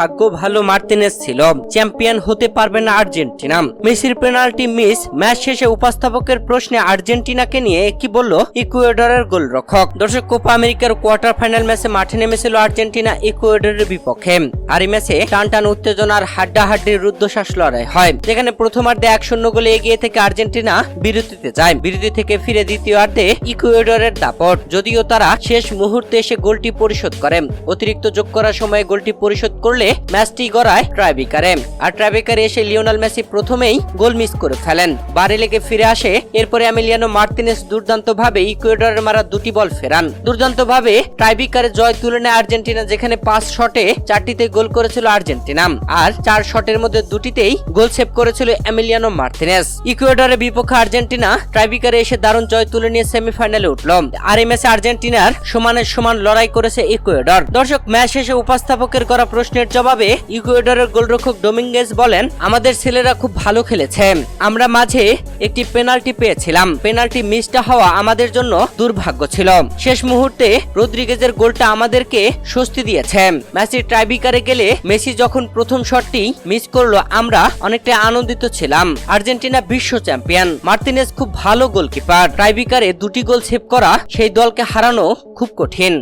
ভাগ্য ভালো মার্তিনেস ছিল। চ্যাম্পিয়ন হতে পারবে না আর্জেন্টিনা। মেসির পেনাল্টি মিস, ম্যাচ শেষে উপস্থাপকের প্রশ্নে আর্জেন্টিনাকে নিয়ে কি বলল ইকুয়েডরের গোলরক্ষক? দর্শক, কোপা আমেরিকার কোয়ার্টার ফাইনাল ম্যাচে মাঠে নেমেছিল আর্জেন্টিনা ইকুয়েডরের বিপক্ষে। আর এই ম্যাচে টান টান উত্তেজনার হাড্ডাহাড্ডির রুদ্ধশ্বাস লড়াই হয়। যেখানে প্রথমার্ধে এক শূন্য গোলে এগিয়ে থেকে আর্জেন্টিনা বিরতিতে যায়। বিরতি থেকে ফিরে দ্বিতীয়ার্ধে ইকুয়েডরের দাপট। যদিও তারা শেষ মুহূর্তে এসে গোলটি পরিশোধ করে অতিরিক্ত যোগ করার সময় গোলটি পরিশোধ করলে ম্যাচটি গড়ায় ট্রাইবিকারে আর ট্রাইবিকারে এসে লিওনাল মেসি প্রথমেই গোল মিস করে ফেলেন। বারে লেগে ফিরে আসে, এরপরে আমিলিয়ানো মার্তিনেস দুর্দান্ত ভাবে ইকুয়েডরের মারা দুটি বল ফেরান। দুর্দান্ত ভাবে ট্রাইবিকারে জয় তুলে নেয় আর্জেন্টিনা যেখানে পাঁচ শটে চারটিতে গোল করেছিল আর্জেন্টিনা, আর চার শটের মধ্যে দুটিতেই গোল সেভ করেছিল এমিলিয়ানো মার্তিনেস ইকুয়েডরের বিপক্ষে আর্জেন্টিনা ট্রাইবিকারে এসে দারুণ জয় তুলে নিয়ে সেমিফাইনালে উঠল। আর এই ম্যাচে আর্জেন্টিনার সমানের সমান লড়াই করেছে ইকুয়েডর। দর্শক, ম্যাচ শেষে উপস্থাপকের করা প্রশ্নের জবাবে ইকুয়েডরের গোলরক্ষক ডোমিঙ্গেজ বলেন, আমাদের ছেলেরা খুব ভালো খেলেছে। আমরা মাঝে একটি পেনাল্টি পেয়েছিলাম। পেনাল্টি মিসটা হওয়া আমাদের জন্য দুর্ভাগ্য ছিল। শেষ মুহূর্তে রদ্রিগেজের গোলটা আমাদেরকে স্বস্তি দিয়েছে। ম্যাচের ট্রাইবিকারে গেলে মেসি যখন প্রথম শটটি মিস করল, আমরা অনেকটা আনন্দিত ছিলাম। আর্জেন্টিনা বিশ্ব চ্যাম্পিয়ন। মার্তিনেস খুব ভালো গোলকিপার। ট্রাইবিকারে দুটি গোল সেভ করা সেই দলকে হারানো খুব কঠিন।